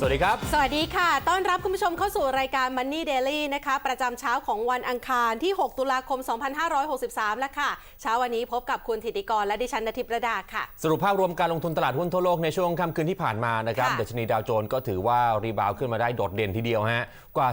สวัสดีครับ สวัสดีค่ะ ต้อนรับคุณผู้ชมเข้าสู่รายการ Money Daily นะคะ ประจำเช้าของวันอังคารที่ 6 ตุลาคม 2563 แล้วค่ะ เช้าวันนี้พบกับคุณธิติกรและดิฉันนทิพย์ระดาค่ะ สรุปภาพรวมการลงทุนตลาดหุ้นทั่วโลกในช่วงค่ำคืนที่ผ่านมานะครับค่ะดัชนีดาวโจนส์ก็ถือว่ารีบาวด์ขึ้นมาได้โดดเด่นทีเดียวฮะ กว่า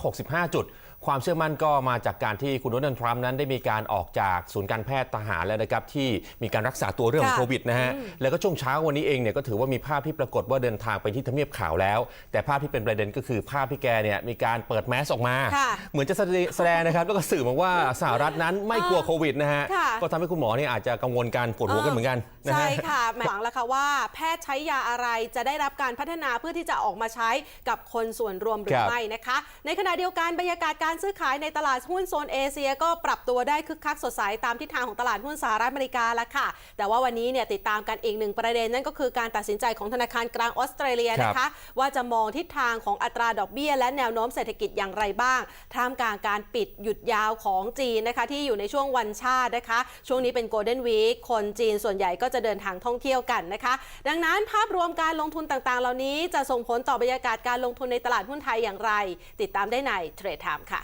465 จุด ความเชื่อมั่นก็มาจากการที่คุณโดนัลด์ทรัมป์นั้นได้มีการออกจากศูนย์การแพทย์ทหารแล้วนะครับที่มีการรักษาตัวเรื่องของค่ะโควิดนะฮะแล้วก็ช่วงเช้าวันนี้เองเนี่ยก็ถือว่ามีภาพที่ปรากฏว่าเดินทางไปที่ทำเนียบข่าวแล้ว แต่ภาพที่เป็นประเด็นก็คือภาพที่แกเนี่ยมีการเปิดแมสออกมาค่ะเหมือนจะแสดงแสดงนะครับแล้วก็สื่อมาว่าสหรัฐนั้นไม่กลัวโควิดนะฮะค่ะก็ทำให้คุณหมอเนี่ยอาจจะกังวลกันปวดหัวกันเหมือนกันนะฮะใช่ค่ะหวังแล้วค่ะว่าแพทย์ใช้ยาอะไรจะได้รับการพัฒนาเพื่อที่จะออกมาใช้กับคนส่วนรวมหรืคอรับไม่นะคะ ในขณะเดียวกันบรรยากาศการซื้อขายในตลาดหุ้นโซนเอเชียก็ปรับตัวได้คึกคักสดใสตามทิศทางของตลาดหุ้นสหรัฐอเมริกาแล้วค่ะ แต่ว่าวันนี้เนี่ยติดตามกันอีกหนึ่งประเด็นนั่นก็คือการตัดสินใจของธนาคารกลางออสเตรเลียนะคะ ว่าจะมองทิศทางของอัตราดอกเบี้ย และแนวโน้มเศรษฐกิจอย่างไรบ้าง ท่ามกลางการปิดหยุดยาวของจีนนะคะที่อยู่ในช่วงวันชาตินะคะ ช่วงนี้เป็นโกลเด้นวีคคนจีนส่วนใหญ่ก็จะเดินทางท่องเที่ยวกันนะคะ ดังนั้นภาพรวมการลงทุนต่างๆ เหล่านี้จะส่งผลต่อบรรยากาศการลงทุนในตลาดหุ้นไทยอย่างไร ติดตามได้ในเทรดไทม์ค่ะ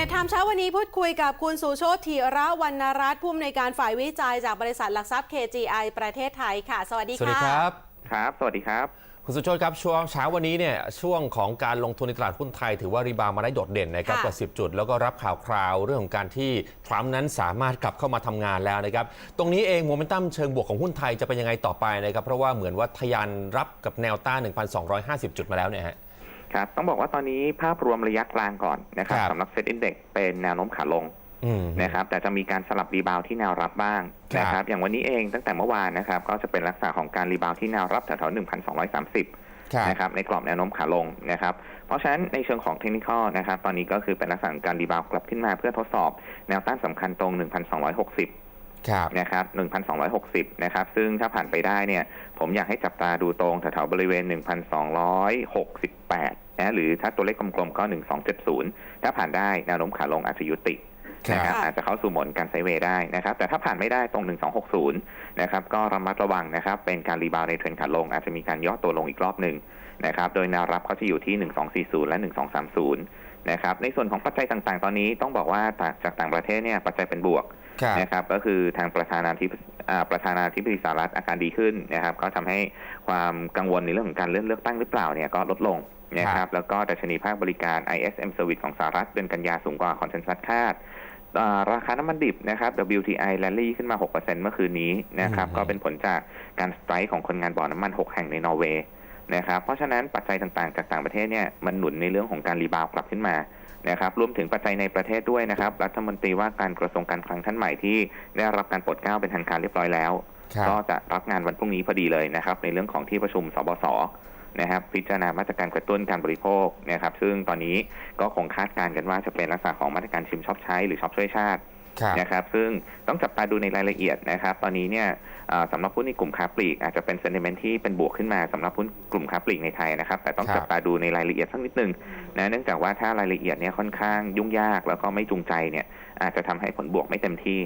รดไทม์เช้าวันนี้พูดคุยกับคุณสุโชติธีระวรรณรัตน์ผู้อำนวยการฝ่ายวิจัยจากบริษัทหลักทรัพย์ KGI ประเทศไทยค่ะ สวัสดีสวัสดีค่ะครับ ครับ สวัสดีครับ คุณสุโชตครับช่วงเช้าวันนี้เนี่ยช่วงของการลงทุนในตลาดหุ้นไทย ถือว่ารีบาวด์มาได้โดดเด่นนะครับค่ะกว่า 10 จุด แล้วก็รับข่าวคราวเรื่องของการที่ทรัมป์นั้นสามารถกลับเข้ามาทำงานแล้วนะครับตรงนี้เองโมเมนตัมเชิงบวกของหุ้นไทยจะเป็นยังไงต่อไปนะครับเพราะว่าเหมือนว่าทะยานรับกับแนวต้าน 1,250 จุดมาแล้วเนี่ยฮะ ครับต้องบอกว่าตอนนี้ภาพรวมระยะกลางก่อนนะครับครับ สำหรับเซ็ตอินเด็กเป็นแนวโน้มขาลงอืม นะครับแต่จะมีการสลับรีบาวด์ที่แนวรับบ้างครับนะครับอย่างวันนี้เองตั้งแต่เมื่อวานนะครับก็จะเป็นลักษณะของการรีบาวด์ที่แนวรับแถวๆ1,230 ครับ นะครับในกรอบแนวโน้มขาลงนะครับเพราะฉะนั้นในเชิงของเทคนิคนะครับตอนนี้ก็คือเป็นลักษณะของการรีบาวด์กลับขึ้นมาเพื่อทดสอบแนวต้านสำคัญตรง 1,260ครับ นะครับ 1,260 นะครับ ซึ่งถ้าผ่านไปได้เนี่ย ผมอยากให้จับตาดูตรงแถวๆบริเวณ 1,268 นะ หรือถ้าตัวเลขกลมๆ ก็ 1270 ถ้าผ่านได้แนวโน้มขาลงอาจจะยุติครับนะครับค่ะอาจจะเข้าสู่โหมดการไซด์เวย์ได้นะครับ แต่ถ้าผ่านไม่ได้ตรง 1260 นะครับ ก็ระมัดระวังนะครับ เป็นการรีบาวด์ในเทรนขาลง อาจจะมีการย่อตัวลงอีกรอบหนึ่งนะครับ โดยแนวรับเขาจะอยู่ที่ 1240 และ 1230 นะครับ ในส่วนของปัจจัยต่างๆ ตอนนี้ต้องบอกว่าจากต่างประเทศเนี่ยปัจจัยเป็นบวกครับ นะครับก็คือทางประธานาธิบอ่าประธานาธิบดีสหรัฐอาการดีขึ้นนะครับ ก็ทำให้ความกังวลในเรื่องของการเลื่อนเลือกตั้งหรือเปล่าเนี่ยก็ลดลงนะคครัรับบแล้วก็ดัชนีภาคบริการ ISM Service ของสหรัฐเดือนกันยาสูงกว่าคอนเซนแซสคาดอ่าราคาน้ำมันดิบนะครับ WTI แลลี่ขึ้นมา 6%เมื่อคืนนี้นะครับ ก็เป็นผลจากการสไตร์ของคนงานบ่อน้ำมัน 6 แห่งในนอร์เวย์นะครับ เพราะฉะนั้นปัจจัยต่างๆจากต่างประเทศเนี่ยมันหนุนในเรื่องของการรีบาวด์กลับขึ้นมา นะครับรวมถึงปัจจัยในประเทศด้วยนะครับ รัฐมนตรีว่าการกระทรวงการคลังท่านใหม่ที่ได้รับการโปรดเกล้าเป็นทางการเรียบร้อยแล้วครับก็จะรับงานวันพรุ่งนี้พอดีเลยนะครับ ในเรื่องของที่ประชุมสบสนะครับพิจารณามาตรการกระตุ้นการบริโภคนะครับซึ่งตอนนี้ก็คงคาดการณ์กันว่าจะเป็นลักษณะของมาตรการชิมช็อปใช้หรือช็อปช่วยชาติครับ นะครับซึ่งต้องจับตาดูในรายละเอียดนะครับ ตอนนี้เนี่ยเอ่อสำหรับหุ้นในกลุ่มค้าปลีกอาจจะเป็นเซนติเมนที่เป็นบวกขึ้นมาสำหรับหุ้นกลุ่มค้าปลีกในไทยนะครับ แต่ต้องครับจับตาดูในรายละเอียดสักนิดนึงนะเนื่องจากว่าถ้ารายละเอียดเนี่ยค่อนข้างยุ่งยากแล้วก็ไม่จูงใจเนี่ยอาจจะทำให้ผลบวกไม่เต็มที่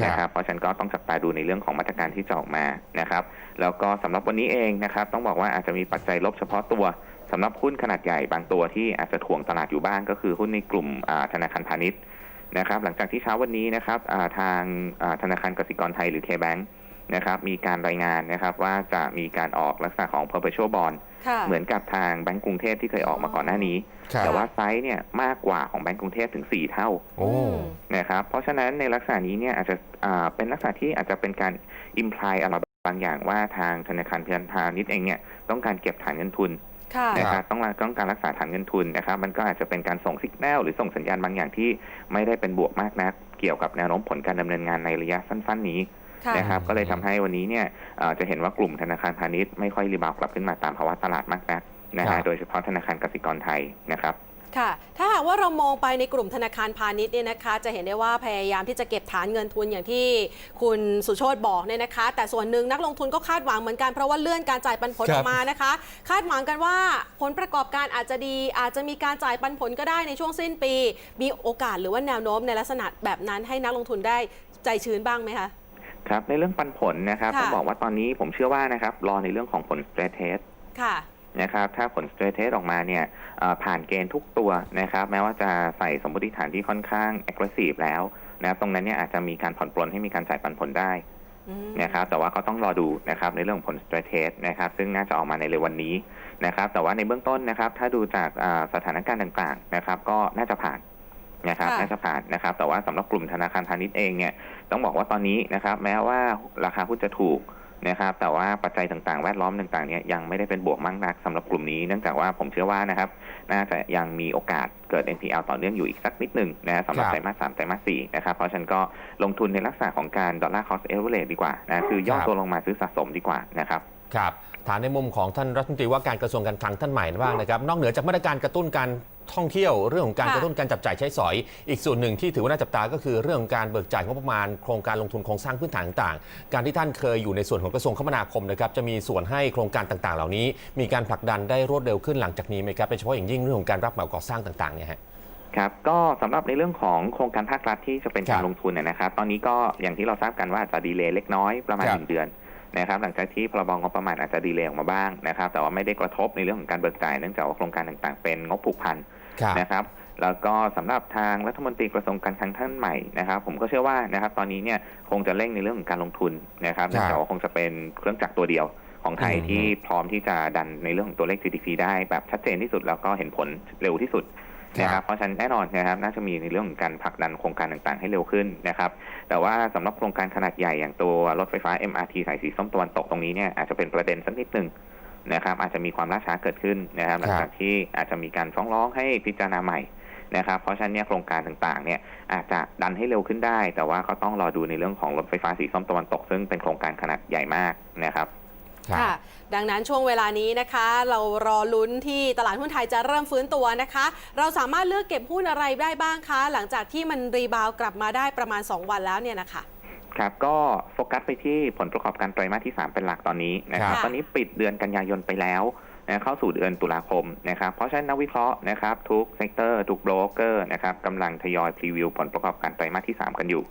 ครับนะครับเพราะฉะนันก็ต้องจับตาดูในเรื่องของมาตรการที่จะออกมานะครับ แล้วก็สำหรับวันนี้เองนะครับต้องบอกว่าอาจจะมีปัจจัยลบเฉพาะตัวสำหรับหุ้นขนาดใหญ่บางตัวที่อาจจะถ่วงตลาดอยู่บ้างก็คือหุ้นในกลุ่มอ่าธนาคารพาณิชย์ นะครับหลังจากที่เช้าวันนี้นะครับอ่าทางอ่าธนาคารกสิกรไทยหรือ K-Bank นะครับมีการรายงานนะครับว่าจะมีการออกลักษณะของ perpetual bond ค่ะเหมือนกับทางแบงก์กรุงเทพที่เคยออกมาก่อนหน้านี้ครับแต่ว่าไซส์เนี่ยมากกว่าของแบงก์กรุงเทพถึง 4 เท่าโอ้นะครับเพราะฉะนั้นในลักษณะนี้เนี่ยอาจจะอ่าเป็นลักษณะที่อาจจะเป็นการ imply อะไรบางอย่างว่าทางธนาคารพาณิชย์เองเนี่ยต้องการเก็บฐานเงินทุนค่ะ นะครับต้องการต้องการรักษาฐานเงินทุนนะครับ มันก็อาจจะเป็นการส่งสัญญาณหรือส่งสัญญาณบางอย่างที่ไม่ได้เป็นบวกมากนักเกี่ยวกับแนวโน้มผลการดำเนินงานในระยะสั้น ๆ นี้ค่ะนะครับก็เลยทำให้วันนี้เนี่ยเอ่อจะเห็นว่ากลุ่มธนาคารพาณิชย์ไม่ค่อยรีบาวด์กลับขึ้นมาตามภาวะตลาดมากนักนะครัฮะบโดยเฉพาะธนาคารกสิกรไทยนะครับ ค่ะ ถ้าหากว่าเรามองไปในกลุ่มธนาคารพาณิชย์เนี่ยนะคะ จะเห็นได้ว่าพยายามที่จะเก็บฐานเงินทุนอย่างที่คุณสุโชตบอกเนี่ยนะคะ แต่ส่วนหนึ่งนักลงทุนก็คาดหวังเหมือนกันเพราะว่าเลื่อนการจ่ายปันผลคอรัอบกมานะคะ คาดหวังกันว่าผลประกอบการอาจจะดี อาจจะมีการจ่ายปันผลก็ได้ในช่วงสิ้นปี มีโอกาสหรือว่าแนวโน้มในลักษณะแบบนั้นให้นักลงทุนได้ใจชื้นบ้างไหมคะครับในเรื่องปันผลนะครับค่ะต้องบอกว่าตอนนี้ผมเชื่อว่านะครับรอในเรื่องของผล stress test ค่ะ นะครับถ้าผล stress test ออกมาเนี่ยเอ่อผ่านเกณฑ์ทุกตัวนะครับแม้ว่าจะใส่สมมติฐานที่ค่อนข้าง aggressive แล้วนะครับตรงนั้นเนี่ยอาจจะมีการผ่อนปลนให้มีการจ่ายปันผลได้อืมนะครับแต่ว่าก็ต้องรอดูนะครับในเรื่องของผล stress test นะครับซึ่งน่าจะออกมาในเร็ววันนี้นะครับแต่ว่าในเบื้องต้นนะครับ ถ้าดูจากอ่าสถานการณ์ต่างๆนะครับ ก็น่าจะผ่านนะครับค่ะน่าจะผ่านนะครับ แต่ว่าสำหรับกลุ่มธนาคารพาณิชย์เองเนี่ยต้องบอกว่าตอนนี้นะครับ แม้ว่าราคาหุ้นจะถูก นะครับ แต่ว่าปัจจัยต่างๆ แวดล้อมต่างๆเนี่ยยังไม่ได้เป็นบวกมากนักสำหรับกลุ่มนี้เนื่องจากว่าผมเชื่อว่านะครับน่าจะยังมีโอกาสเกิด NPL ต่อเนื่องอยู่อีกสักนิดหนึ่งนะฮะสำหรับครับไตรมาสสามไตรมาสสี่นะครับเพราะฉะนั้นก็ลงทุนในลักษณะของการดอลลาร์คอสเอเวอเรดีกว่านะคือย่อครับตัวลงมาซื้อสะสมดีกว่านะครับครับฐานในมุมของท่านรัฐมนตรีว่าการกระทรวงการคลังท่านใหม่บ้างนะครับ นอกเหนือจากมาตรการกระตุ้นการ ท่องเที่ยวเรื่องของการค่ะกระตุ้นการจับจ่ายใช้สอย อีกส่วนหนึ่งที่ถือว่าน่าจับตาก็คือเรื่องของการเบิกจ่ายงบประมาณโครงการลงทุนโครงสร้างพื้นฐานต่างๆ การที่ท่านเคยอยู่ในส่วนของกระทรวงคมนาคมนะครับจะมีส่วนให้โครงการต่างๆ เหล่านี้ มีการผลักดันได้รวดเร็วขึ้นหลังจากนี้ไหมครับโดยเฉพาะอย่างยิ่งเรื่องของการรับเหมาก่อสร้างต่างๆเนี่ยฮะครับก็สำหรับในเรื่องของโครงการภาครัฐที่จะเป็นครัการบลงทุนเนี่ยนะครับ ตอนนี้ก็อย่างที่เราทราบกันว่าอาจจะดีเลย์เล็กน้อยประมาณครับหนึ่งเดือนนะครับหลังจากที่พรบงบประมาณอาจจะดีเลย์ออกมาบ้างนะครับ แต่ว่าไม่ได้กระทบในเรื่องของการเบิกจ่ายเนื่องจากว่าโครงการต่างๆเป็นงบผูกพันครับ นะครับแล้วก็สำหรับทางรัฐมนตรีกระทรวงการคลังท่านใหม่นะครับ ผมก็เชื่อว่านะครับ ตอนนี้เนี่ยคงจะเร่งในเรื่องของการลงทุนนะครับครับเนื่องจากว่าคงจะเป็นเครื่องจักรตัวเดียวของไทยอืมที่พร้อมที่จะดันในเรื่องของตัวเลข GDP ได้แบบชัดเจนที่สุดแล้วก็เห็นผลเร็วที่สุดนะครับเพราะฉะนั้นแน่นอนนะครับน่าจะมีในเรื่องของการผลักดันโครงการต่างๆ ให้เร็วขึ้นนะครับ แต่ว่าสำหรับโครงการขนาดใหญ่อย่างตัวรถไฟฟ้า MRT สายสีส้มตะวันตกตรงนี้เนี่ยอาจจะเป็นประเด็นสักนิดหนึ่ง นะครับอาจจะมีความล่าช้าเกิดขึ้นนะครับหลังจากที่อาจจะมีการฟ้องร้องให้พิจารณาใหม่นะครับเพราะฉะนั้นเนี่ยโครงการต่างๆเนี่ยอาจจะดันให้เร็วขึ้นได้ แต่ว่าก็ต้องรอดูในเรื่องของรถไฟฟ้าสีส้มตะวันตก ซึ่งเป็นโครงการขนาดใหญ่มากนะครับครับค่ะ ดังนั้นช่วงเวลานี้นะคะ เรารอลุ้นที่ตลาดหุ้นไทยจะเริ่มฟื้นตัวนะคะ เราสามารถเลือกเก็บหุ้นอะไรได้บ้างคะ หลังจากที่มันรีบาวด์กลับมาได้ประมาณ 2 วันแล้วเนี่ยนะคะ ครับก็โฟกัสไปที่ผลประกอบการไตรมาสที่ 3 เป็นหลักตอนนี้นะครับค่ะตอนนี้ปิดเดือนกันยายนไปแล้วนะเข้าสู่เดือนตุลาคมนะครับเพราะฉะนั้นนักวิเคราะห์นะครับทุกเซกเตอร์ทุกโบรกเกอร์นะครับกำลังทยอยพรีวิวผลประกอบการไตรมาสที่ 3 กันอยู่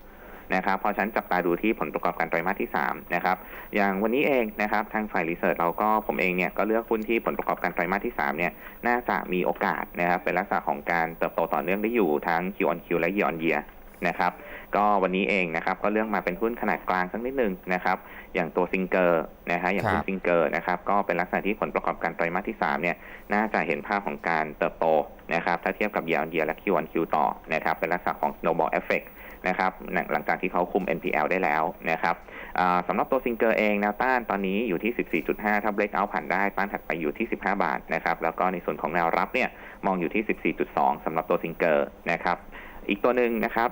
นะครับเพราะฉะนั้นจับตาดูที่ผลประกอบการไตรมาสที่3นะครับอย่างวันนี้เองนะครับทางฝ่ายรีเสิร์ชเราก็ผมเองเนี่ยก็เลือกหุ้นที่ผลประกอบการไตรมาสที่3เนี่ยน่าจะมีโอกาสนะครับเป็นลักษณะของการเติบโตต่อเนื่องได้อยู่ทั้ง Q on Q และ Year on Year นะครับ ก็วันนี้เองนะครับก็เลือกมาเป็นหุ้นขนาดกลางสักนิดนึงนะครับ อย่างตัวซิงเกอร์นะฮะอย่างหุ้คนรับซิงเกอร์นะครับก็เป็นลักษณะที่ผลประกอบการไตรมาสที่3เนี่ยน่าจะเห็นภาพของการเติบโตนะครับถ้าเทียบกับเยียร์เยียและคิวอันคิวต่อนะครับเป็นลักษณะของ snowball effect นะครับหลังหลังจากที่เขาคุม NPL ได้แล้วนะครับอ่าสำหรับตัวซิงเกอร์เองแนวต้านตอนนี้อยู่ที่ 14.5 ถ้า break out ผ่านได้ต้านถัดไปอยู่ที่ 15 บาทนะครับแล้วก็ในส่วนของแนวรับเนี่ยมองอยู่ที่ 14.2สำหรับตัวซิงเกอร์นะครับ อีกตัวหนึ่งนะครับ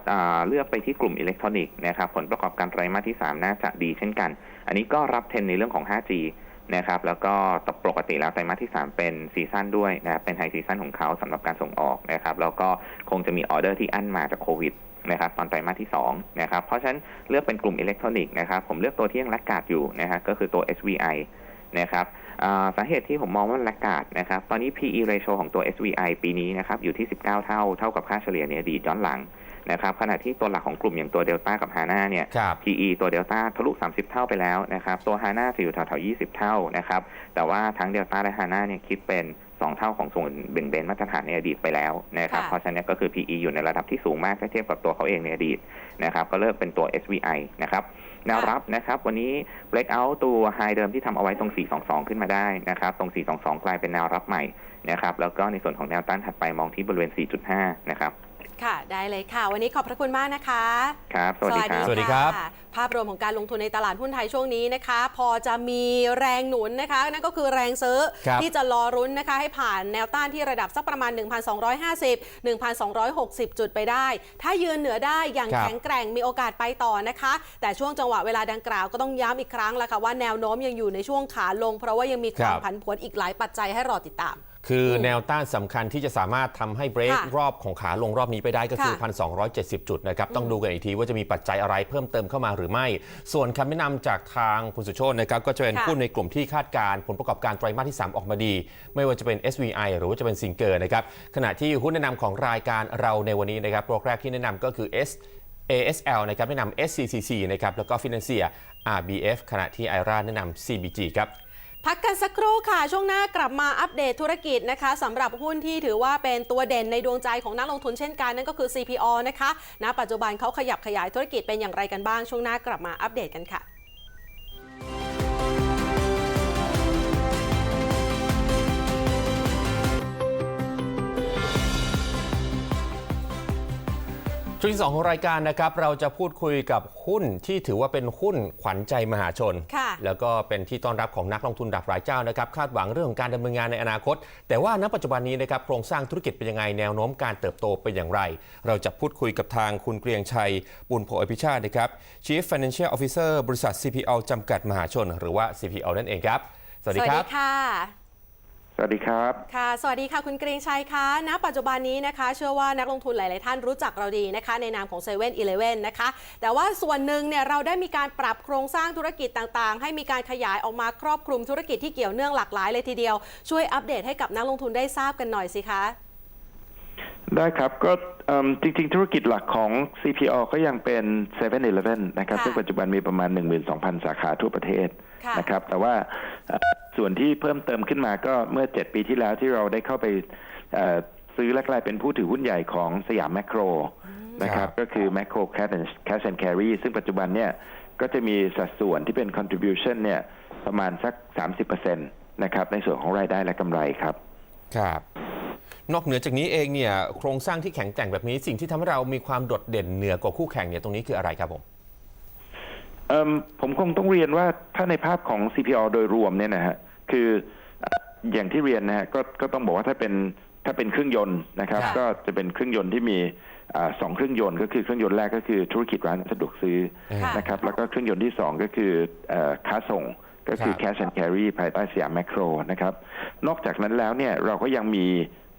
เลือกไปที่กลุ่มอิเล็กทรอนิกส์นะครับผลประกอบการไตรมาสที่ 3 น่าจะดีเช่นกัน อันนี้ก็รับเทรนในเรื่องของ 5G นะครับแล้วก็ปกติแล้วไตรมาสที่ 3 เป็นซีซั่นด้วยนะครับเป็นไฮซีซั่นของเขาสำหรับการส่งออกนะครับแล้วก็คงจะมีออเดอร์ที่อั้นมาจากโควิดนะครับตอนไตรมาสที่2นะครับเพราะฉะนั้นเลือกเป็นกลุ่มอิเล็กทรอนิกส์นะครับผมเลือกตัวที่ยังแลกกาดอยู่นะฮะก็คือตัว SVI นะครับ สาเหตุที่ผมมองว่ามันแลกกาดนะครับ ตอนนี้ PE ratio ของตัว SVI ปีนี้นะครับอยู่ที่ 19 เท่า เท่ากับค่าเฉลี่ยในอดีตย้อนหลัง นะครับขณะที่ตัวหลักของกลุ่มอย่างตัวเดลต้ากับฮาน่าเนี่ยครับ PE ตัวเดลต้าทะลุ 30 เท่าไปแล้วนะครับตัวฮาน่าจะอยู่แถวๆ20 เท่านะครับแต่ว่าทั้งเดลต้าและฮาน่าเนี่ยคิดเป็น2 เท่าของส่วนเบ่งเบนมาตรฐานในอดีตไปแล้วนะครับค่ะเพราะฉะนั้นก็คือ PE อยู่ในระดับที่สูงมากถ้าเทียบกับตัวเขาเองในอดีตนะครับก็เลิกเป็นตัว SVI นะครับแนวรับนะครับ วันนี้ break out ตัว high เดิมที่ทำเอาไว้ตรง 422 ขึ้นมาได้นะครับตรง 422 กลายเป็นแนวรับใหม่นะครับแล้วก็ในส่วนของแนวต้านถัดไปมองที่บริเวณ 4.5 นะครับ ค่ะ ได้เลยค่ะ วันนี้ขอบพระคุณมากนะคะ ครับสวัสดีครับ สวัสดีครับะภาพรวมของการลงทุนในตลาดหุ้นไทยช่วงนี้นะคะ พอจะมีแรงหนุนนะคะ นั่นก็คือแรงซื้อครับที่จะรอรุ้นนะคะ ให้ผ่านแนวต้านที่ระดับสักประมาณ 1,250 1,260 จุดไปได้ ถ้ายืนเหนือได้อย่างครับแข็งแกร่งมีโอกาสไปต่อนะคะ แต่ช่วงจังหวะเวลาดังกล่าวก็ต้องย้ำอีกครั้งละค่ะว่าแนวโน้มยังอยู่ในช่วงขาลง เพราะว่ายังมีความครับผันผวนอีกหลายปัจจัยให้รอติดตาม คืออมแนวต้านสำคัญที่จะสามารถทำให้เบรกค่ะรอบของขาลงรอบนี้ไปได้ก็คือค่ะ1,270 จุดนะครับ ต้องดูกันอีกทีว่าจะมีปัจจัยอะไรเพิ่มเติมเข้ามาหรือไม่ ส่วนคำแนะนำจากทางคุณสุโชตนะครับก็จะเป็นค่ะหุ้นในกลุ่มที่คาดการณ์ผลประกอบการไตรมาสที่ 3 ออกมาดี ไม่ว่าจะเป็น SVI หรือว่าจะเป็นซิงเกอร์นะครับขณะที่หุ้นแนะนำของรายการเราในวันนี้นะครับตัวแรกที่แนะนำก็คือ S ASL นะครับแนะนำ SCCC นะครับแล้วก็ Financier RBF ขณะที่ IRA แนะนำ CBG ครับ พักกันสักครู่ค่ะ ช่วงหน้ากลับมาอัปเดตธุรกิจนะคะสำหรับหุ้นที่ถือว่าเป็นตัวเด่นในดวงใจของนักลงทุนเช่นกันนั่นก็คือ CPO นะคะณปัจจุบันเขาขยับขยายธุรกิจเป็นอย่างไรกันบ้าง ช่วงหน้ากลับมาอัปเดตกันค่ะ ช่วงที่สองของรายการนะครับ เราจะพูดคุยกับหุ้นที่ถือว่าเป็นหุ้นขวัญใจมหาชนค่ะแล้วก็เป็นที่ต้อนรับของนักลงทุนดับรายเจ้านะครับ คาดหวังเรื่องของการดำเนินงานในอนาคต แต่ว่าณปัจจุบันนี้นะครับโครงสร้างธุรกิจเป็นยังไงแนวโน้มการเติบโตเป็นอย่างไร เราจะพูดคุยกับทางคุณเกรียงชัยบุญโพอภิชาตินะครับ Chief Financial Officer บริษัท CPL จำกัดมหาชน หรือว่า CPL นั่นเองครับ สวัสดีครับค่ะส วัสดีครับ ค่ะ สวัสดีค่ะคุณเกรียงชัยคะ ณ ปัจจุบันนี้นะคะ เชื่อว่านักลงทุนหลาย ๆ ท่านรู้จักเราดีนะคะ ในนามของ7 e เ e ่ e อนะคะ แต่ว่าส่วนหนึ่งเนี่ยเราได้มีการปรับโครงสร้างธุรกิจต่าง ๆ ให้มีการขยายออกมาครอบคลุมธุรกิจที่เกี่ยวเนื่องหลากหลายเลยทีเดียว ช่วยอัปเดตให้กับนักลงทุนได้ทราบกันหน่อยสิคะ ได้ครับก็เอิ่มจริง ๆ ธุรกิจหลักของ CPO ก็ยังเป็น7 e เ e ่ e นะครับค่ะซึ่งปัจจุบันมีประมาณ 12,000 สาขาทั่วประเทศค่ะ นะครับ แต่ว่าเอ่อส่วนที่เพิ่มเติมขึ้นมาก็เมื่อ 7 ปีที่แล้วที่เราได้เข้าไปเอ่อซื้อและกลายเป็นผู้ถือหุ้นใหญ่ของสยามแมคโครนะครับ ก็คือ Macro Cash and Cash and Carry ซึ่งปัจจุบันเนี่ยก็จะมีสัดส่วนที่เป็น contribution เนี่ยประมาณสัก 30%นะครับในส่วนของรายได้และกำไรครับ ครับ นอกเหนือจากนี้เองเนี่ยโครงสร้างที่แข็งแกร่งแบบนี้สิ่งที่ทำให้เรามีความโดดเด่นเหนือกว่าคู่แข่งเนี่ยตรงนี้คืออะไรครับผมเอิ่ม ผมคงต้องเรียนว่าถ้าในภาพของ CPO โดยรวมเนี่ยนะฮะคือเอ่ออย่างที่เรียนนะฮะก็ก็ต้องบอกว่าถ้าเป็นถ้าเป็นเครื่องยนต์นะครับค่ะก็จะเป็นเครื่องยนต์ที่มีอ่าสองเครื่องยนต์ก็คือเครื่องยนต์แรกก็คือธุรกิจร้านสะดวกซื้อค่ะนะครับแล้วก็เครื่องยนต์ที่สองก็คือเอ่อค้าส่งก็คือครับ cash and carry ภายใต้สยามแมคโครนะครับนอกจากนั้นแล้วเนี่ยเราก็ยังมี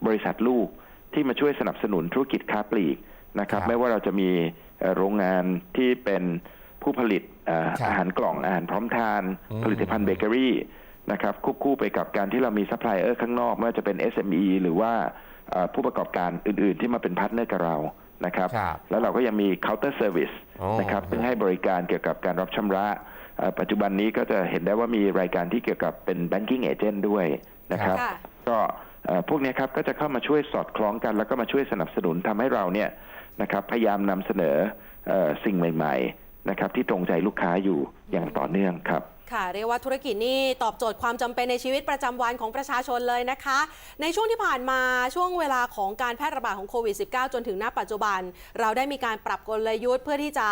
บริษัทลูกที่มาช่วยสนับสนุนธุรกิจค้าปลีกนะครับครับไม่ว่าเราจะมีเอ่อโรงงานที่เป็น ผู้ผลิตเอ่อครับอาหารกล่องอาหารพร้อมทานอืมผลิตภัณฑ์เบเกอรี่นะครับควบคู่ไปกับการที่เรามีซัพพลายเออร์ข้างนอกไม่ว่าจะเป็น SME หรือว่าเอ่อผู้ประกอบการอื่น ๆ ที่มาเป็นพาร์ทเนอร์กับเรานะครับครับแล้วเราก็ยังมี counter service อ๋อนะครับซึ่งให้บริการเกี่ยวกับการรับชำระเอ่อปัจจุบันนี้ก็จะเห็นได้ว่ามีรายการที่เกี่ยวกับเป็น banking agent ด้วยนะครับค่ะก็เอ่อพวกเนี้ยครับก็จะเข้ามาช่วยสอดคล้องกัน แล้วก็มาช่วยสนับสนุนทำให้เราเนี่ยนะครับพยายามนำเสนอเออสิ่งใหม่ ๆ นะครับที่ตรงใจลูกค้าอยู่อย่างต่อเนื่องครับค่ะเรียกว่าธุรกิจนี่ตอบโจทย์ความจำเป็นในชีวิตประจำวันของประชาชนเลยนะคะ ในช่วงที่ผ่านมาช่วงเวลาของการแพร่ระบาดของโควิด -19 จนถึงณปัจจุบัน เราได้มีการปรับกลยุทธ์เพื่อที่จะ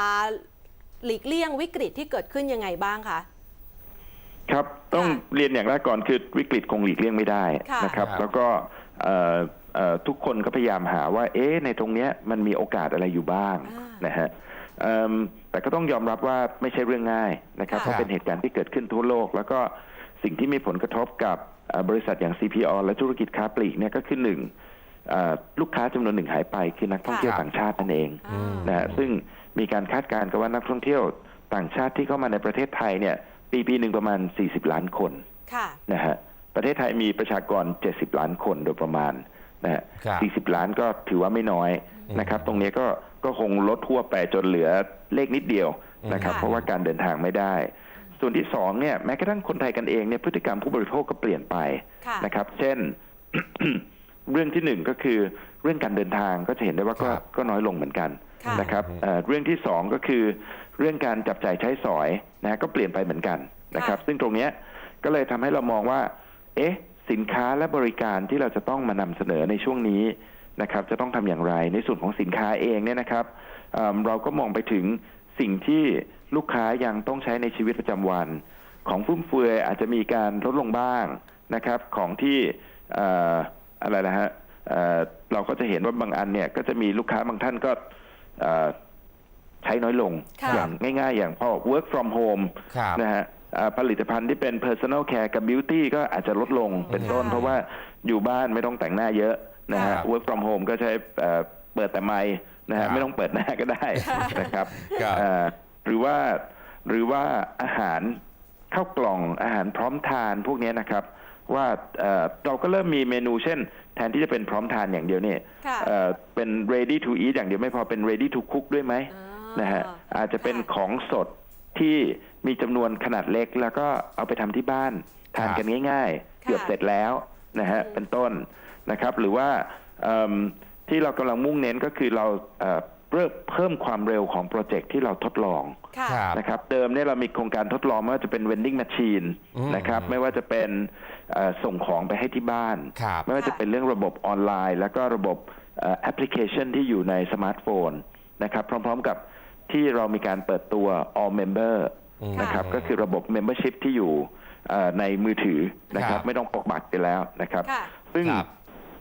หลีกเลี่ยงวิกฤตที่เกิดขึ้นยังไงบ้างคะครับต้องค่ะเรียนอย่างแรกก่อนคือวิกฤตคงหลีกเลี่ยงไม่ได้ค่ะนะครับครับ แล้วก็เอ่อเอ่อทุกคนก็พยายามหาว่า เอ๊ะในตรงเนี้ยมันมีโอกาสอะไรอยู่บ้างอ่านนะฮะเอิ่ม แต่ก็ต้องยอมรับว่าไม่ใช่เรื่องง่ายนะครับค่ะเพราะเป็นเหตุการณ์ที่เกิดขึ้นทั่วโลก แล้วก็สิ่งที่มีผลกระทบกับเอ่อบริษัทอย่าง CPO และธุรกิจค้าปลีกเนี่ยก็คือหนึ่งเอ่อลูกค้าจำนวนหนึ่งหายไปคือนักท่องเที่ยวค่ะต่างชาตินั่นเองอ่านะฮะซึ่งมีการคาดการณ์กันว่านักท่องเที่ยวต่างชาติที่เข้ามาในประเทศไทยเนี่ย ปีปีหนึ่งประมาณ 40 ล้านคนค่ะนะฮะประเทศไทยมีประชากร 70 ล้านคนโดยประมาณนะฮะครับ40 ล้านก็ถือว่าไม่น้อยนะครับ ตรงนี้ก็ ก็คงลดทั่วไปจนเหลือเลขนิดเดียวนะครับค่ะเพราะว่าการเดินทางไม่ได้ ส่วนที่สองเนี่ยแม้กระทั่งคนไทยกันเองเนี่ยพฤติกรรมผู้บริโภคก็เปลี่ยนไปค่ะนะครับ เช่นเรื่องที่หนึ่งก็คือเรื่องการเดินทางก็จะเห็นได้ว่าก็ครับก็น้อยลงเหมือนกันค่ะนะครับเอ่อเรื่องที่สองก็คือเรื่องการจับจ่ายใช้สอยนะก็เปลี่ยนไปเหมือนกันนะครับ ซึ่งตรงเนี้ยก็เลยทำให้เรามองว่า เอ๊ะ สินค้าและบริการที่เราจะต้องมานำเสนอในช่วงนี้ นะครับจะต้องทำอย่างไร ในส่วนของสินค้าเองเนี่ยนะครับเอิ่มเราก็มองไปถึงสิ่งที่ลูกค้ายังต้องใช้ในชีวิตประจำวัน ของฟุ่มเฟือยอาจจะมีการลดลงบ้างนะครับ ของที่เอ่ออะไรนะฮะเอ่อเราก็จะเห็นว่าบางอันเนี่ยก็จะมีลูกค้าบางท่านก็เอ่อใช้น้อยลงค่ะอย่างง่าย ๆ อย่างพอ work from home ครับนะฮะเอ่อผลิตภัณฑ์ที่เป็น personal care กับ beauty ก็อาจจะลดลงเป็นต้นค่ะเพราะว่าอยู่บ้านไม่ต้องแต่งหน้าเยอะ นะฮะครับ work from home ก็ใช้เอ่อเปิดแต่ไมค์นะครัฮะบไม่ต้องเปิดหน้าก็ได้นะครับครับเอ่อหรือว่าหรือว่าอาหารข้าวกล่องอาหารพร้อมทานพวกเนี้ยนะครับ ว่าเอ่อเราก็เริ่มมีเมนูเช่น แทนที่จะเป็นพร้อมทานอย่างเดียวเนี่ยค่ะเอ่อเป็น ready to eat อย่างเดียวไม่พอเป็น ready to cook ด้วยไหมอ่านะฮะอาจจะเป็นของสดที่มีจำนวนขนาดเล็ก แล้วก็เอาไปทำที่บ้านทานกันง่ายๆค่ะเกือบเสร็จแล้ว นะฮะเป็นต้นนะครับ หรือว่าเอิ่มที่เรากำลังมุ่งเน้นก็คือเราเอ่อเพิ่มเพิ่มความเร็วของโปรเจกต์ที่เราทดลองค่ะครับนะครับเดิมเนี่ยเรามีโครงการทดลองไม่ว่าจะเป็น vending machine อืมนะครับไม่ว่าจะเป็นเอ่อส่งของไปให้ที่บ้านครับไม่ว่าจะเป็นเรื่องระบบออนไลน์ แล้วก็ระบบเอ่อแอปพลิเคชันที่อยู่ในสมาร์ทโฟนนะครับพร้อมๆกับที่เรามีการเปิดตัว all member อืมนะครับก็คือระบบ membership ที่อยู่เอ่อ ในมือถือนะคครัรับบไม่ต้องพกบัตรไปแล้วนะครับค่ะซึ่งครับ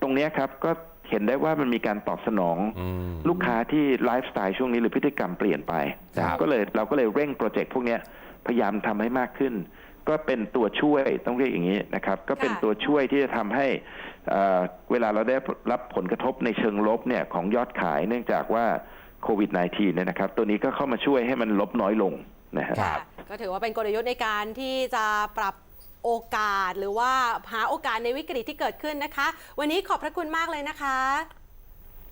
ตรงเนี้ยครับก็เห็นได้ว่ามันมีการตอบสนองอืมลูกค้าที่ไลฟ์สไตล์ช่วงนี้หรือพฤติกรรมเปลี่ยนไปครับก็เลยเราก็เลยเร่งโปรเจกต์พวกเนี้ยพยายามทำให้มากขึ้น ก็เป็นตัวช่วยต้องเรียกอย่างนี้นะครับ ก็เป็นค่ะตัวช่วยที่จะทำให้เอ่อเวลาเราได้รับผลกระทบในเชิงลบเนี่ยของยอดขายเนื่องจากว่าโควิด -19 เนี่ยนะครับ ตัวนี้ก็เข้ามาช่วยให้มันลบน้อยลง นะฮะครับ ก็ถือว่าเป็นกลยุทธ์ในการที่จะปรับโอกาสหรือว่าหาโอกาสในวิกฤตที่เกิดขึ้นนะคะ วันนี้ขอบพระคุณมากเลยนะคะ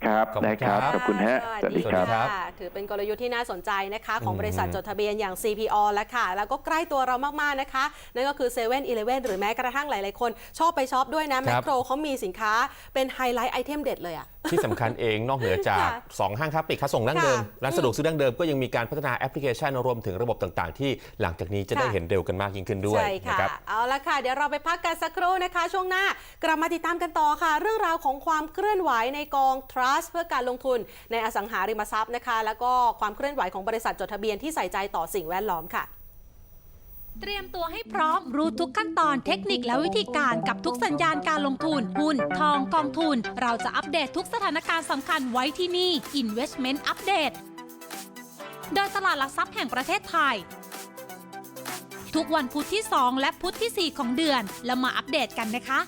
ครับขอบคุณได้ครับ ครับ ขอบคุณฮะสสวัวัสสดีดีครับครัค่ะบถือเป็นกลยุทธ์ที่น่าสนใจนะคะ ของอืมบริษัทจดทะเบียนอย่าง CPO แล้วค่ะ แล้วก็ใกล้ตัวเรามาก ๆ นะคะ นั่นก็คือ7 e เ e ่ e อหรือแม้กระทั่งหลาย ๆ คน ชอบไปช็อปด้วยนะ แมคโครเขามีสินค้าเป็นไฮไลท์ไอเทมเด็ดเลยอะ ที่สำคัญเองนอกเหนือจาก ค่ะ2 ห้างค้าปลีกค้าส่งดั้งเดิมค่ะร้านสะดวกซื้อดั้งเดิมก็ยังมีการพัฒนาแอปพลิเคชันรวมถึงระบบต่างๆ ที่หลังจากนี้จะได้ค่ะ เห็นเร็วกันมากยิ่งขึ้นด้วยใช่ค่ะนะครับ เอาละค่ะ เดี๋ยวเราไปพักกันสักครู่นะคะ ช่วงหน้ากลับมาติดตามกันต่อค่ะ เรื่องราวของความเคลื่อนไหวในกอง trust เพื่อการลงทุนในอสังหาริมทรัพย์นะคะ แล้วก็ความเคลื่อนไหวของบริษัทจดทะเบียนที่ใส่ใจต่อสิ่งแวดล้อมค่ะ เตรียมตัวให้พร้อมรู้ทุกขั้นตอนเทคนิคและวิธีการกับทุกสัญญาณการลงทุน หุ้น ทองกองทุน เราจะอัปเดตทุกสถานการณ์สำคัญไว้ที่นี่ Investment Update โดยตลาดหลักทรัพย์แห่งประเทศไทย ทุกวันพุธที่ 2 และพุธที่ 4 ของเดือน แล้วมาอัปเดตกันนะคะ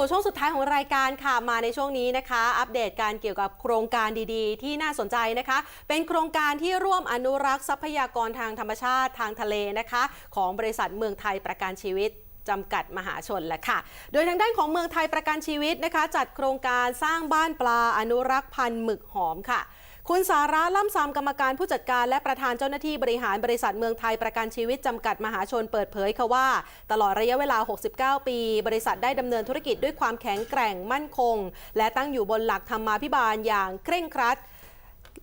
สู่ช่วงสุดท้ายของรายการค่ะมาในช่วงนี้นะคะ อัปเดตการเกี่ยวกับโครงการดีๆ ที่น่าสนใจนะคะ เป็นโครงการที่ร่วมอนุรักษ์ทรัพยากรทางธรรมชาติทางทะเลนะคะ ของบริษัทเมืองไทยประกันชีวิตจำกัดมหาชนแหละค่ะ โดยทางด้านของเมืองไทยประกันชีวิตนะคะ จัดโครงการสร้างบ้านปลาอนุรักษ์พันธุ์หมึกหอมค่ะ คุณสาระล่ำซำกรรมการผู้จัดการและประธานเจ้าหน้าที่บริหารบริษัทเมืองไทยประกันชีวิตจำกัดมหาชนเปิดเผยค่ะว่า ตลอดระยะเวลา 69 ปี บริษัทได้ดำเนินธุรกิจด้วยความแข็งแกร่งมั่นคง และตั้งอยู่บนหลักธรรมาภิบาลอย่างเคร่งครัด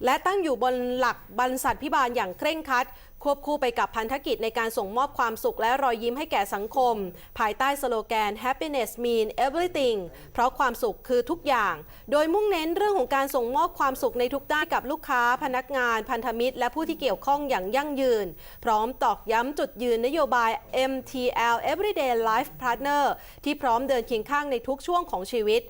และตั้งอยู่บนหลักบรรษัทพิบาลอย่างเคร่งครัด วบคู่ไปกับพันธกิจในการส่งมอบความสุขและรอยยิ้มให้แก่สังคม ภายใต้สโลแกน happiness mean everything เพราะความสุขคือทุกอย่าง โดยมุ่งเน้นเรื่องของการส่งมอบความสุขในทุกด้านกับลูกค้า พนักงาน พันธมิตร และผู้ที่เกี่ยวข้องอย่างยั่งยืน พร้อมตอกย้ำจุดยืนนโยบาย MTL Everyday Life Partner ที่พร้อมเดินเคียงข้างในทุกช่วงของชีวิต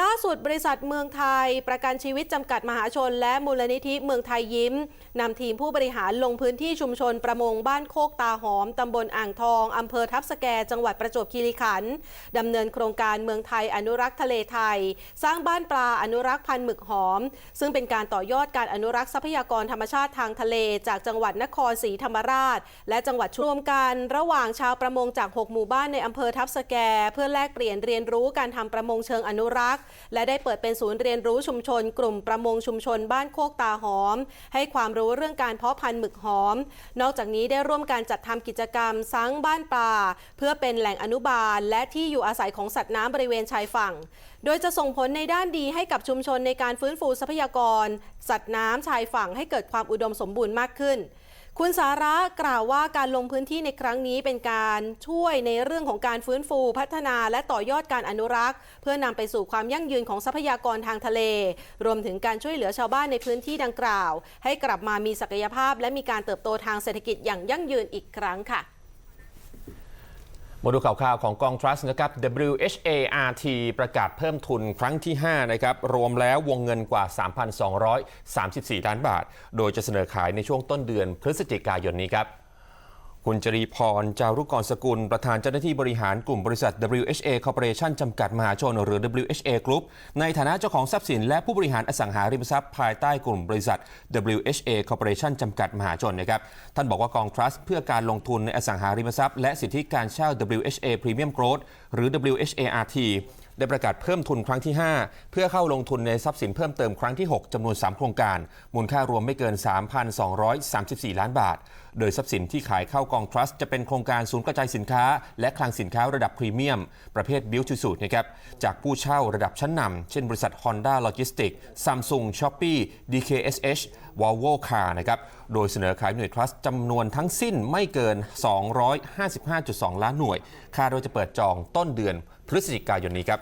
ล่าสุดบริษัทเมืองไทย ประกันชีวิตจำกัดมหาชน และมูลนิธิเมืองไทยยิ้มนำทีมผู้บริหารลงพื้นที่ชุมชนประมงบ้านโคกตาหอมตำบลอ่างทองอำเภอทับสแกจังหวัดประจวบคีรีขันธ์ดำเนินโครงการเมืองไทยอนุรักษ์ทะเลไทย สร้างบ้านปลาอนุรักษ์พันธุ์หมึกหอม ซึ่งเป็นการต่อยอดการอนุรักษ์ทรัพยากรธรรมชาติทางทะเล จากจังหวัดนครศรีธรรมราช และจังหวัดรวมกันระหว่างชาวประมงจาก 6 หมู่บ้านในอำเภอทับสแก เพื่อแลกเปลี่ยนเรียนรู้การทำประมงเชิงอนุรักษ์และได้เปิดเป็นศูนย์เรียนรู้ชุมชน กลุ่มประมงชุมชนบ้านโคกตาหอม ให้ความรู้เรื่องการเพาะพันธุ์หมึกหอม นอกจากนี้ได้ร่วมการจัดทำกิจกรรมซังบ้านปลาเพื่อเป็นแหล่งอนุบาล และที่อยู่อาศัยของสัตว์น้ำบริเวณชายฝั่ง โดยจะส่งผลในด้านดีให้กับชุมชนในการฟื้นฟูทรัพยากร สัตว์น้ำชายฝั่งให้เกิดความอุดมสมบูรณ์มากขึ้น คุณสาระกล่าวว่าการลงพื้นที่ในครั้งนี้เป็นการช่วยในเรื่องของการฟื้นฟูพัฒนาและต่อยอดการอนุรักษ์ เพื่อนำไปสู่ความยั่งยืนของทรัพยากรทางทะเล รวมถึงการช่วยเหลือชาวบ้านในพื้นที่ดังกล่าว ให้กลับมามีศักยภาพ และมีการเติบโตทางเศรษฐกิจอย่างยั่งยืนอีกครั้งค่ะ มาดูข่าวๆของกองทรัสต์นะครับ WHART ประกาศเพิ่มทุนครั้งที่ 5 นะครับ รวมแล้ววงเงินกว่า 3,234 ล้านบาท โดยจะเสนอขายในช่วงต้นเดือนพฤศจิกายนนี้ครับ คุณจรีพร จารุกรสกุล ประธานเจ้าหน้าที่บริหารกลุ่มบริษัท WHA Corporation จำกัดมหาชนหรือ WHA Group ในฐานะเจ้าของทรัพย์สิน และผู้บริหารอสังหาริมทรัพย์ภายใต้กลุ่มบริษัท WHA Corporation จำกัดมหาชนนะครับ ท่านบอกว่ากองทรัสต์เพื่อการลงทุนในอสังหาริมทรัพย์และสิทธิการเช่า WHA Premium Growth หรือ WHART ได้ประกาศเพิ่มทุนครั้งที่ 5 เพื่อเข้าลงทุนในทรัพย์สินเพิ่มเติมครั้งที่ 6จำนวน 3 โครงการ มูลค่ารวมไม่เกิน 3,234 ล้านบาท โดยทรัพย์สินที่ขายเข้ากองทรัสต์จะเป็นโครงการศูนย์กระจายสินค้า และคลังสินค้าระดับพรีเมียม ประเภท Build to Suit นะครับจากผู้เช่าระดับชั้นนำเช่นบริษัท Honda Logistics Samsung Shopee DKSH Volvo Car นะครับโดยเสนอขายหน่วยทรัสต์จำนวนทั้งสิ้นไม่เกิน 255.2 ล้านหน่วย คาดว่าจะเปิดจองต้นเดือน พฤศจิกายนนี้ครับ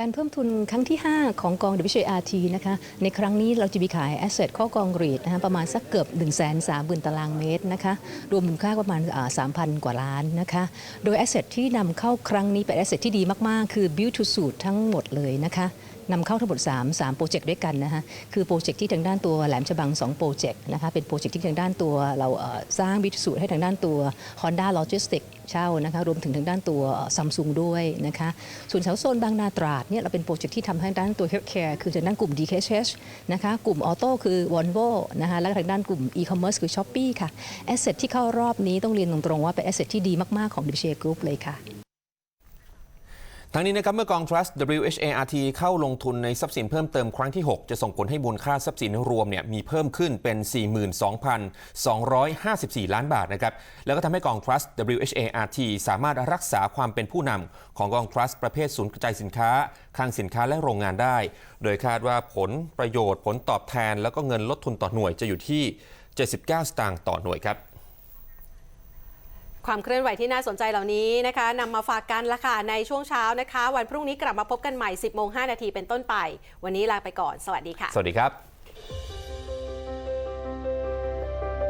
การเพิ่มทุนครั้งที่ 5 ของกอง WRT นะคะในครั้งนี้เราจะมีขาย แอสเซทข้อกองกรีดนะคะประมาณสักเกือบ 1 3 0 0 0 0 ตารางเมตรนะคะรวมมูลค่าประมาณอ่า3,000 กว่าล้านนะคะโดยแอสเซทที่นำเข้าครั้งนี้เป็นแอสเซทที่ดีมาก ๆ คือ Build to Suit ทั้งหมดเลยนะคะ นำเข้าทั้งหมด3 3โปรเจกต์ด้วยกันนะคะคือโปรเจกต์ที่ทางด้านตัวแหลมฉบัง2โปรเจกต์นะคะเป็นโปรเจกต์ที่ทางด้านตัวเราสร้าง Build to Suit ให้ทางด้านตัว Honda Logistics เช่านะคะรวมถึงทางด้านตัวซัมซุงด้วยนะคะส่วนแถวโซนบางนาตราดเนี่ยเราเป็นโปรเจกต์ที่ทำให้ด้านตัว Healthcare คือทางด้านกลุ่ม DKH นะคะกลุ่มออโต้คือ Volvo นะคะและทางด้านกลุ่ม E-commerce คือ Shopee ค่ะแอสเซทที่เข้ารอบนี้ต้องเรียนตรงๆว่าเป็นแอสเซทที่ดีมากๆของ WCA Group เลยค่ะ ทั้งนี้นะครับเมื่อกอง Trust WHART เข้าลงทุนในทรัพย์สินเพิ่มเติมครั้งที่ 6 จะส่งผลให้มูลค่าทรัพย์สินรวมเนี่ยมีเพิ่มขึ้นเป็น 42,254 ล้านบาทนะครับแล้วก็ทำให้กอง Trust WHART สามารถรักษาความเป็นผู้นำของกอง Trust ประเภทศูนย์กระจายสินค้าคลังสินค้าและโรงงานได้ โดยคาดว่าผลประโยชน์ผลตอบแทน แล้วก็เงินลดทุนต่อหน่วยจะอยู่ที่ 79 สตางค์ต่อหน่วยครับ ความเคลื่อนไหวที่น่าสนใจเหล่านี้นะคะนำมาฝากกันละค่ะในช่วงเช้านะคะ วันพรุ่งนี้กลับมาพบกันใหม่ 10โมง5นาทีเป็นต้นไป วันนี้ลาไปก่อน สวัสดีค่ะ สวัสดีครับ